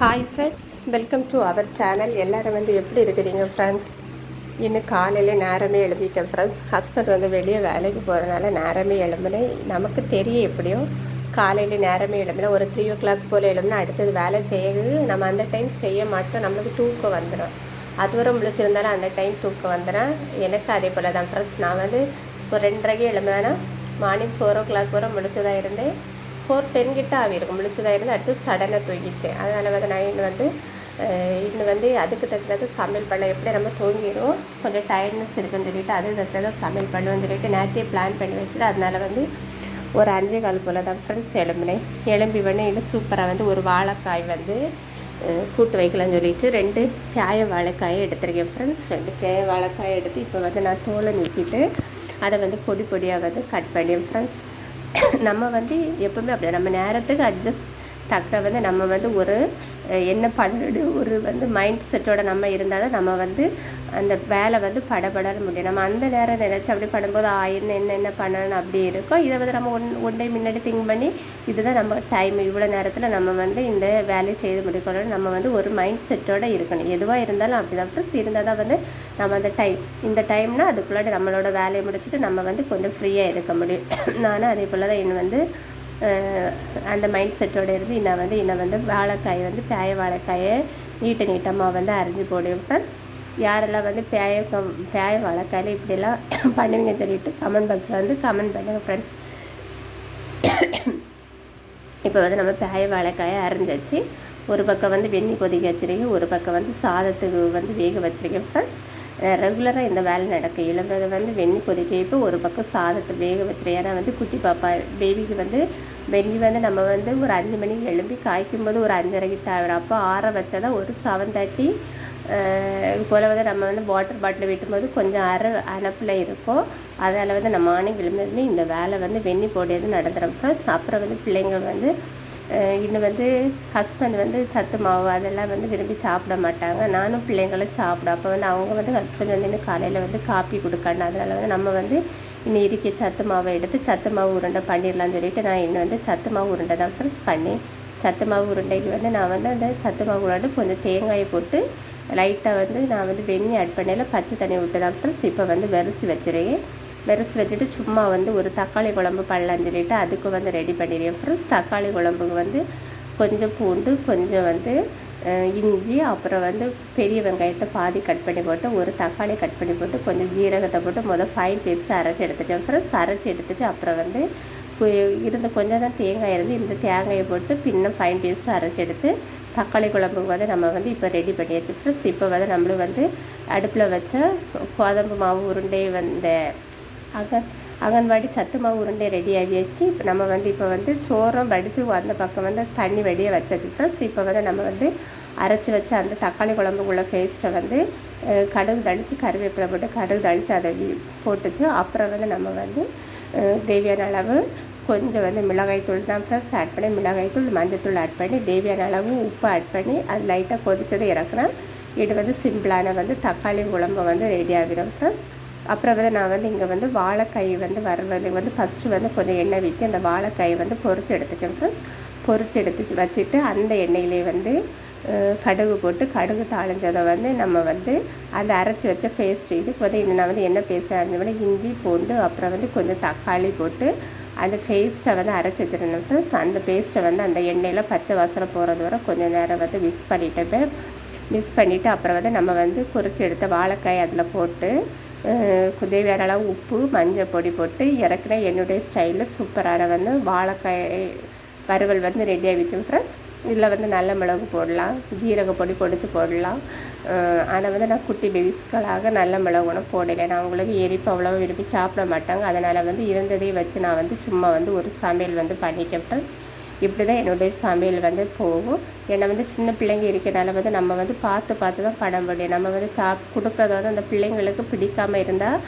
Hi friends welcome to our channel எல்லோரும் வந்து எப்படி இருக்கிறீங்க ஃப்ரெண்ட்ஸ் இன்னும் காலையில் நேரமே எழுப்பிட்டேன் ஃப்ரெண்ட்ஸ் ஹஸ்பண்ட் வந்து வெளியே வேலைக்கு போகிறனால நேரமே எழும்புனேன். நமக்கு தெரியும் எப்படியும் காலையில் நேரமே எழும்பினா ஒரு த்ரீ ஓ கிளாக் போல் எழும்புனா அடுத்தது வேலை செய்ய நம்ம அந்த டைம் செய்ய மாட்டோம். நம்மளுக்கு தூக்கம் வந்துடும் அதுவரை முழிச்சிருந்தாலும் அந்த டைம் தூக்கம் வந்துடும் எனக்கு அதே போல் தான் ஃப்ரெண்ட்ஸ் நான் வந்து ஒரு ரெண்டரைக்கு எழும்புவேன்னா மார்னிங் ஃபோர் ஓ கிளாக் வரை முழிச்சதாக இருந்தேன். ஃபோர் டென் கிட்ட ஆகிருக்கும் முழிச்சதாக இருந்து அடுத்து சடனாக தூங்கிட்டேன். அதனால் வந்து நான் இன்னும் வந்து இன்னும் வந்து அதுக்கு தக்கது சமையல் பண்ண எப்படி நம்ம தூங்கிடும் கொஞ்சம் டயர்ட்னஸ் இருக்குன்னு சொல்லிட்டு அதுக்கு தக்கதாக சமையல் பண்ணுவோம்னு சொல்லிட்டு நேரத்தையே பிளான் பண்ணி வச்சுட்டு அதனால் வந்து ஒரு அஞ்சே கால் போல் தான் ஃப்ரெண்ட்ஸ் எலும்பினேன் எலும்பி வந்து இன்னும் சூப்பராக வந்து ஒரு வாழைக்காய் வந்து கூட்டு வைக்கலாம்னு சொல்லிட்டு ரெண்டு காய வாழைக்காயை எடுத்திருக்கேன் ஃப்ரெண்ட்ஸ் ரெண்டு காய வாழைக்காயை எடுத்து இப்போ வந்து நான் தோலை நீக்கிட்டு அதை வந்து பொடி பொடியாக வந்து கட் பண்ணி ஃப்ரெண்ட்ஸ் நம்ம வந்து எப்பவுமே அப்படி நம்ம நேரத்துக்கு அட்ஜஸ்ட் தக்க வந்து நம்ம வந்து ஒரு என்ன பண்ணுறது ஒரு வந்து மைண்ட் செட்டோட நம்ம இருந்தால் தான் நம்ம வந்து அந்த வேலை வந்து படபடன்னு முடியும். நம்ம அந்த நேரம் நினச்சி அப்படி பண்ணும்போது ஆ என்ன என்ன பண்ணணும்? அப்படி இருக்கும். இதை வந்து நம்ம ஒன் ஒன் டே முன்னாடி திங்க் பண்ணி இதுதான் நம்ம டைம் இவ்வளோ நேரத்தில் நம்ம வந்து இந்த வேலையை செய்து முடிக்கணும் நம்ம வந்து ஒரு மைண்ட் செட்டோடு இருக்கணும். எதுவாக இருந்தாலும் அப்படி தான் ஃப்ரெண்ட்ஸ் இருந்தால் தான் வந்து நம்ம அந்த டைம் இந்த டைம்னா அதுக்குள்ளாடி நம்மளோட வேலையை முடிச்சுட்டு நம்ம வந்து கொஞ்சம் ஃப்ரீயாக இருக்க முடியும். நானும் அதே போல் தான் என்ன வந்து அந்த மைண்ட் செட்டோட இருந்து இன்னும் வந்து என்னை வந்து வாழைக்காய் வந்து பேய வாழைக்காயை நீட்ட நீட்டமாக வந்து அரிஞ்சு போடுவேன். ஃப்ரெண்ட்ஸ் யாரெல்லாம் வந்து பேய கம் பேய வளர்க்கல இப்படிலாம் பண்ணுவீங்கன்னு சொல்லிட்டு கமெண்ட் பாக்ஸில் வந்து கமெண்ட் பண்ணுங்கள் ஃப்ரெண்ட்ஸ் இப்போ வந்து நம்ம பேய வளர்க்காய அரைஞ்சாச்சு ஒரு பக்கம் வந்து வெண்ணி கொதிக்க வச்சுருக்கேன் ஒரு பக்கம் வந்து சாதத்துக்கு வந்து வேக வச்சுருக்கேன் ஃப்ரெண்ட்ஸ் ரெகுலராக இந்த வேலை நடக்கும். இளம்பதை வந்து வெந்நி கொதிக்க இப்போ ஒரு பக்கம் சாதத்தை வேக வச்சுருக்கேன் ஏன்னா வந்து குட்டி பாப்பா பேபிக்கு வந்து வெண்ணி வந்து நம்ம வந்து ஒரு அஞ்சு மணிக்கு எழும்பி காய்க்கும் போது ஒரு அஞ்சரை கிட்ட ஆகிடும் அப்போ ஆற வச்சா தான் ஒரு செவன் தேர்ட்டி போல் வந்து நம்ம வந்து வாட்டர் பாட்டில் வெட்டும்போது கொஞ்சம் அர அனப்பில் இருக்கும். அதால் வந்து நம்ம மார்னிங் எழுந்ததுமே இந்த வேலை வந்து வெண்ணி போடியது நடந்துடும் ஃப்ரெண்ட்ஸ் அப்புறம் வந்து பிள்ளைங்க வந்து இன்னும் வந்து ஹஸ்பண்ட் வந்து சத்து மாவு அதெல்லாம் வந்து விரும்பி சாப்பிட மாட்டாங்க. நானும் பிள்ளைங்களும் சாப்பிடும் அப்போ வந்து அவங்க வந்து ஹஸ்பண்ட் வந்து இன்னும் காலையில் வந்து காப்பி கொடுக்கணும். அதனால் வந்து நம்ம வந்து இன்னும் இருக்க சத்து மாவை எடுத்து சத்து மாவு உருண்டை பண்ணிடலாம்னு சொல்லிட்டு நான் இன்னும் வந்து சத்து மாவு உருண்டை தான் ஃப்ரெண்ட்ஸ் பண்ணேன். சத்து மாவு உருண்டைக்கு வந்து நான் வந்து அந்த சத்து மாவு உருண்டை கொஞ்சம் தேங்காயை போட்டு லைட்டாக வந்து நான் வந்து வெந்நி ஆட் பண்ணையில் பச்சை தண்ணி விட்டு தான் ஃப்ரெண்ட்ஸ் இப்போ வந்து வெரசி வச்சுருக்கேன். வெரிசி வச்சுட்டு சும்மா வந்து ஒரு தக்காளி குழம்பு பண்ணலான்னு சொல்லிட்டு அதுக்கு வந்து ரெடி பண்ணிடுவேன். ஃப்ரெண்ட்ஸ் தக்காளி குழம்புக்கு வந்து கொஞ்சம் பூண்டு கொஞ்சம் வந்து இஞ்சி அப்புறம் வந்து பெரிய வெங்காயத்தை பாதி கட் பண்ணி போட்டு ஒரு தக்காளி கட் பண்ணி போட்டு கொஞ்சம் ஜீரகத்தை போட்டு முதல் ஃபைன் பேஸ்ட்டு அரைச்சி எடுத்துட்டேன். ஃப்ரெண்ட்ஸ் அரைச்சி எடுத்துட்டு அப்புறம் வந்து இருந்த கொஞ்சம் தான் தேங்காய் இருந்து இந்த தேங்காயை போட்டு பின்ன ஃபைன் பேஸ்ட்டு அரைச்சி எடுத்து தக்காளி குழம்புக்கு வந்து நம்ம வந்து இப்போ ரெடி பண்ணியாச்சு ஃப்ரெண்ட்ஸ் இப்போ வந்து நம்மளும் வந்து அடுப்பில் வச்ச கோதம்பு மாவு உருண்டை வந்த அக அங்கன்வாடி சத்து மாவு உருண்டை ரெடி ஆகியாச்சு இப்போ நம்ம வந்து இப்போ வந்து சோறும் வடித்து அந்த பக்கம் வந்து தண்ணி வெளியே வச்சாச்சு ஃப்ரெண்ட்ஸ் இப்போ வந்து நம்ம வந்து அரைச்சி வச்ச அந்த தக்காளி குழம்புக்குள்ள பேஸ்ட்டை வந்து கடுகு தடித்து கருவேப்பிலை போட்டு கடுகு தடித்து அதை போட்டுச்சு. அப்புறம் வந்து நம்ம வந்து தேவையான அளவு கொஞ்சம் வந்து மிளகாய்த்தூள் தான் ஃப்ரெண்ட்ஸ் ஆட் பண்ணி மிளகாய்த்தூள் மஞ்சத்தூள் ஆட் பண்ணி தேவையான அளவு உப்பு ஆட் பண்ணி அது லைட்டாக கொதித்ததை இறக்குறேன். இது வந்து சிம்பிளான வந்து தக்காளி குழம்பு வந்து ரெடி ஆகிடும் ஃப்ரெண்ட்ஸ் அப்புறம் வந்து நான் வந்து இங்கே வந்து வாழைக்காய் வந்து வர்றதுக்கு வந்து ஃபஸ்ட்டு வந்து கொஞ்சம் எண்ணெய் விட்டு அந்த வாழைக்காயை வந்து பொறிச்சு எடுத்துட்டேன் ஃப்ரெண்ட்ஸ் பொறிச்சு எடுத்து வச்சுட்டு அந்த எண்ணெயிலே வந்து கடுகு போட்டு கடுகு தாளிஞ்சதை வந்து நம்ம வந்து அதை அரைச்சி வச்ச பேஸ்ட் இதுக்கு வந்து நான் வந்து என்ன பேஸ்ட் அரைஞ்சோம்னா இஞ்சி பூண்டு அப்புறம் வந்து கொஞ்சம் தக்காளி போட்டு அந்த பேஸ்ட்டை வந்து அரைச்சி வச்சுருந்தேன். ஃப்ரெண்ட்ஸ் அந்த பேஸ்ட்டை வந்து அந்த எண்ணெயில் பச்சை வாசனை போகிறது வரை கொஞ்சம் நேரம் வந்து மிக்ஸ் பண்ணிட்டு மிக்ஸ் பண்ணிவிட்டு அப்புறம் வந்து நம்ம வந்து பொரிச்சு எடுத்த வாழைக்காய் அதில் போட்டு அஹ், தேவையான அளவு உப்பு மஞ்சள் பொடி போட்டு இறக்குன என்னுடைய ஸ்டைலில் சூப்பரான வந்து வாழைக்காய் வறுவல் வந்து ரெடி ஆகிடுச்சு ஃப்ரெண்ட்ஸ் இதில் வந்து நல்ல மிளகு போடலாம் ஜீரக பொடி பொடிச்சு போடலாம். ஆனால் வந்து நான் குட்டி பேபிஸ்களாக நல்ல மிளகு ஒன்றும் போடலை. நான் அவங்களுக்கு எரிப்பு அவ்வளோ விரும்பி சாப்பிட மாட்டாங்க. அதனால் வந்து இருந்ததை வச்சு நான் வந்து சும்மா வந்து ஒரு சமையல் வந்து பண்ணிட்டேன் ஃப்ரெண்ட்ஸ் இப்படி தான் என்னுடைய சமையல் வந்து போகும். ஏன்னா வந்து சின்ன பிள்ளைங்க இருக்கிறனால வந்து நம்ம வந்து பார்த்து பார்த்து தான் பண்ண முடியும் நம்ம வந்து சாப் கொடுக்குறது வந்து அந்த பிள்ளைங்களுக்கு பிடிக்காமல் இருந்தால்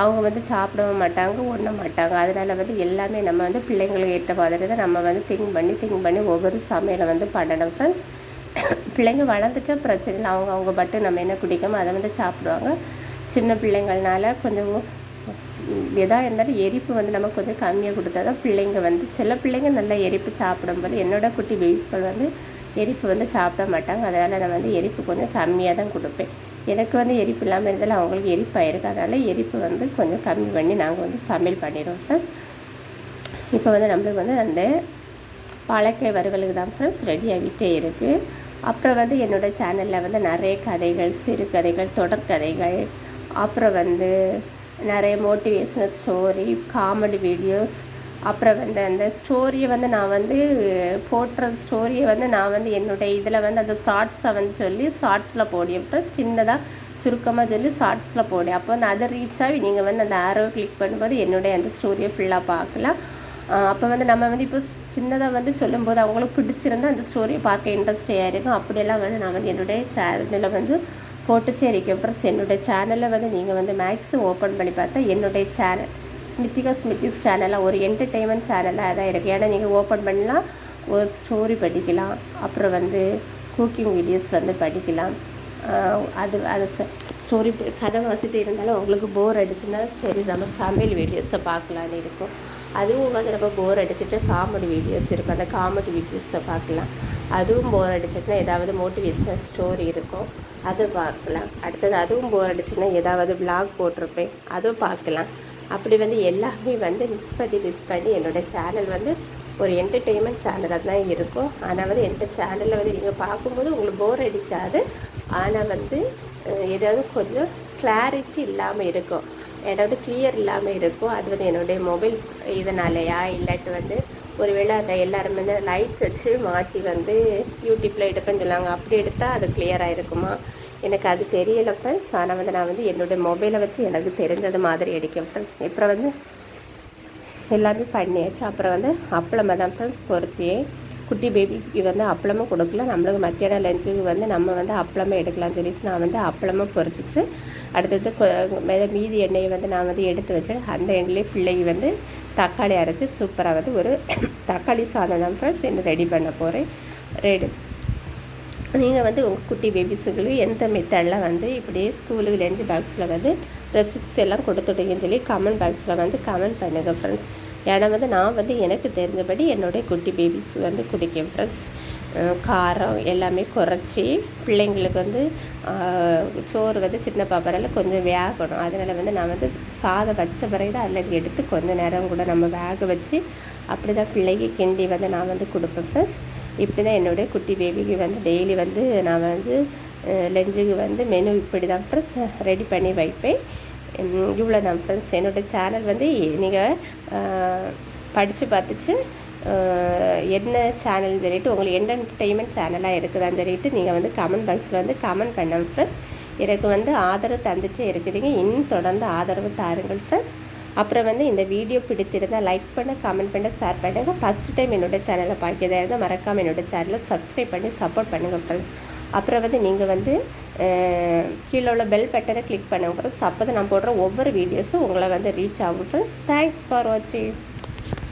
அவங்க வந்து சாப்பிடவும் மாட்டாங்க ஒண்ண மாட்டாங்க. அதனால் வந்து எல்லாமே நம்ம வந்து பிள்ளைங்களுக்கு ஏற்ற மாதிரி தான் நம்ம வந்து திங்க் பண்ணி திங்க் பண்ணி ஒவ்வொரு சமையலை வந்து பண்ணணும். ஃப்ரெண்ட்ஸ் பிள்ளைங்க வளர்ந்துட்டா பிரச்சனை இல்லை. அவங்க அவங்க பட்டு நம்ம என்ன குடிக்காமல் அதை வந்து சாப்பிடுவாங்க. சின்ன பிள்ளைங்கள்னால கொஞ்சம் எதாக இருந்தாலும் எரிப்பு வந்து நமக்கு கொஞ்சம் கம்மியாக கொடுத்தா தான் பிள்ளைங்க வந்து சில பிள்ளைங்க நல்லா எரிப்பு சாப்பிடும்போது என்னோட குட்டி பேபிஸ்கள் வந்து எரிப்பு வந்து சாப்பிட மாட்டாங்க. அதனால் நான் வந்து எரிப்பு கொஞ்சம் கம்மியாக தான் கொடுப்பேன். எனக்கு வந்து எரிப்பு இல்லாமல் இருந்தாலும் அவங்களுக்கு எரிப்பாயிருக்கு அதனால் எரிப்பு வந்து கொஞ்சம் கம்மி பண்ணி நாங்கள் வந்து சமையல் பண்ணிடுவோம் ஃப்ரெண்ட்ஸ் இப்போ வந்து நம்மளுக்கு வந்து அந்த பாலக்காய் வறுவலுக்கு தான் ஃப்ரெண்ட்ஸ் ரெடி ஆகிட்டே இருக்குது அப்புறம் வந்து என்னோடய சேனலில் வந்து நிறைய கதைகள் சிறுகதைகள் தொடர்கதைகள் அப்புறம் வந்து நிறைய மோட்டிவேஷனல் ஸ்டோரி காமெடி வீடியோஸ் அப்புறம் வந்து அந்த ஸ்டோரியை வந்து நான் வந்து போட்டுற ஸ்டோரியை வந்து நான் வந்து என்னுடைய இதில் வந்து அந்த ஷார்ட்ஸை வந்து சொல்லி ஷார்ட்ஸில் போடுவேன். அப்புறம் சின்னதாக சுருக்கமாக சொல்லி ஷார்ட்ஸில் போடுவேன். அப்போ வந்து அதை ரீச் ஆகி நீங்கள் வந்து அந்த ஆரோ கிளிக் பண்ணும்போது என்னுடைய அந்த ஸ்டோரியை ஃபுல்லாக பார்க்கலாம். அப்போ வந்து நம்ம வந்து இப்போ சின்னதாக வந்து சொல்லும்போது அவங்களுக்கு பிடிச்சிருந்தா அந்த ஸ்டோரியை பார்க்க இன்ட்ரெஸ்டாக இருக்கும். அப்படியெல்லாம் வந்து நான் வந்து என்னுடைய சேனலில் வந்து போட்டுச்சே இருக்கேன். ஃப்ரெண்ட்ஸ் என்னுடைய சேனலில் வந்து நீங்கள் வந்து மேக்ஸும் ஓப்பன் பண்ணி பார்த்தா என்னுடைய சேனல் ஸ்மித்திகா ஸ்மித்திஸ் சேனலாக ஒரு என்டர்டெயின்மெண்ட் சேனலாக தான் இருக்குது ஏன்னா நீங்கள் ஓப்பன் பண்ணலாம் ஒரு ஸ்டோரி படிக்கலாம். அப்புறம் வந்து குக்கிங் வீடியோஸ் வந்து படிக்கலாம். அது அது ஸ்டோரி கதை வாசிட்டு இருந்தாலும் உங்களுக்கு போர் அடிச்சுன்னா சரி நம்ம சமையல் வீடியோஸை பார்க்கலான்னு இருக்கும். அதுவும் வந்து நம்ம போர் அடிச்சுட்டு காமெடி வீடியோஸ் இருக்கும். அந்த காமெடி வீடியோஸை பார்க்கலாம். அதுவும் போர் அடிச்சிட்டுனா ஏதாவது மோட்டிவேஷனல் ஸ்டோரி இருக்கும். அதை பார்க்கலாம். அடுத்தது அதுவும் போர் அடிச்சுன்னா ஏதாவது பிளாக் போட்டிருப்பேன். அதுவும் பார்க்கலாம். அப்படி வந்து எல்லாமே வந்து மிக்ஸ் பண்ணி மிக்ஸ் பண்ணி என்னோடய சேனல் வந்து ஒரு என்டர்டெயின்மெண்ட் சேனலாக தான் இருக்கும். ஆனால் வந்து எந்த சேனலில் வந்து நீங்கள் பார்க்கும்போது உங்களுக்கு போர் அடிக்காது. ஆனால் வந்து ஏதாவது கொஞ்சம் கிளாரிட்டி இல்லாமல் இருக்கும். ஏதாவது கிளியர் இல்லாமல் இருக்கும். அது வந்து என்னுடைய மொபைல் இதனாலயா? இல்லாட்டி வந்து ஒருவேளை அதை எல்லாரும் வந்து லைட் வச்சு மாட்டி வந்து யூடியூப்பில் எடுப்பேன்னு சொன்னாங்க அப்படி எடுத்தால் அது கிளியராக இருக்குமா எனக்கு அது தெரியலை ஃப்ரெண்ட்ஸ் ஆனால் வந்து நான் வந்து என்னுடைய மொபைலை வச்சு எனக்கு தெரிஞ்சது மாதிரி அடிக்கும் ஃப்ரெண்ட்ஸ் அப்புறம் வந்து எல்லாமே பண்ணியாச்சு. அப்புறம் வந்து அப்பளமாக தான் ஃப்ரெண்ட்ஸ் பொறிச்சி. குட்டி பேபிக்கு வந்து அப்பளமும் கொடுக்கல. நம்மளுக்கு மத்தியானம் லஞ்சுக்கு வந்து நம்ம வந்து அப்பளமாக எடுக்கலாம்னு சொல்லிட்டு நான் வந்து அப்பளமும் பொரிச்சிச்சு அடுத்தது மீதி எண்ணெயை வந்து நான் வந்து எடுத்து வச்சேன் அந்த எண்ணெயிலே பிள்ளைக்கு வந்து தக்காளி அரைச்சி சூப்பராக வந்து ஒரு தக்காளி சாதம் தான் ஃப்ரெண்ட்ஸ் என்ன ரெடி பண்ண போகிறேன் ரெடி நீங்கள் வந்து உங்கள் குட்டி பேபிஸுக்கு எந்த மெத்தடில் வந்து இப்படியே ஸ்கூலுக்கு லஞ்ச் பாக்ஸில் வந்து ரெசிப்ஸ் எல்லாம் கொடுத்துட்டீங்கன்னு சொல்லி கமெண்ட் பாக்ஸில் வந்து கமெண்ட் பண்ணுங்கள் ஃப்ரெண்ட்ஸ் ஏன்னா வந்து நான் வந்து எனக்கு தெரிஞ்சபடி என்னுடைய குட்டி பேபிஸ் வந்து குடிக்கும் ஃப்ரெண்ட்ஸ் காரம் எல்லாமே குறைச்சி பிள்ளைங்களுக்கு வந்து சோறு வந்து சின்ன பாப்பரால் கொஞ்சம் வேகணும். அதனால் வந்து நான் வந்து சாதம் வச்ச பிறகு தான் அதில் எடுத்து கொஞ்சம் நேரம் கூட நம்ம வேக வச்சு அப்படி தான் பிள்ளைக்கு கிண்டி வந்து நான் வந்து கொடுப்பேன் ஃப்ரெண்ட்ஸ் இப்படி தான் என்னுடைய குட்டி பேபிக்கு வந்து டெய்லி வந்து நான் வந்து லெஞ்சுக்கு வந்து மெனு இப்படி தான் ஃப்ரெண்ட்ஸ் ரெடி பண்ணி வைப்பேன். இவ்வளோ தான் ஃப்ரெண்ட்ஸ் என்னோடய சேனல் வந்து நீங்கள் படித்து பார்த்துச்சு என்ன சேனல் சொல்லிட்டு உங்களுக்கு என்டர்டெயின்மெண்ட் சேனலாக இருக்குதான்னு சொல்லிட்டு நீங்கள் வந்து கமெண்ட் பாக்ஸில் வந்து கமெண்ட் பண்ணலாம் ஃப்ரெண்ட்ஸ் எனக்கு வந்து ஆதரவு தந்துச்சே இருக்குதுங்க இன்னும் தொடர்ந்து ஆதரவு தாருங்கள் ஃப்ரெண்ட்ஸ் அப்புறம் வந்து இந்த வீடியோ பிடித்திருந்தால் லைக் பண்ண கமெண்ட் பண்ண ஷேர் பண்ணுங்கள் ஃபஸ்ட் டைம் என்னோடய சேனலை பார்க்கிறதா இருந்தால் மறக்காமல் என்னோடய சேனலை சப்ஸ்கிரைப் பண்ணி சப்போர்ட் பண்ணுங்கள் ஃப்ரெண்ட்ஸ் அப்புறம் வந்து நீங்கள் வந்து கீழே உள்ள பெல் பட்டனை கிளிக் பண்ணுங்க ஃப்ரெண்ட்ஸ் அப்போ தான் நான் போடுற ஒவ்வொரு வீடியோஸும் உங்களை வந்து ரீச் ஆகும் ஃப்ரெண்ட்ஸ் தேங்க்ஸ் ஃபார் வாட்சிங்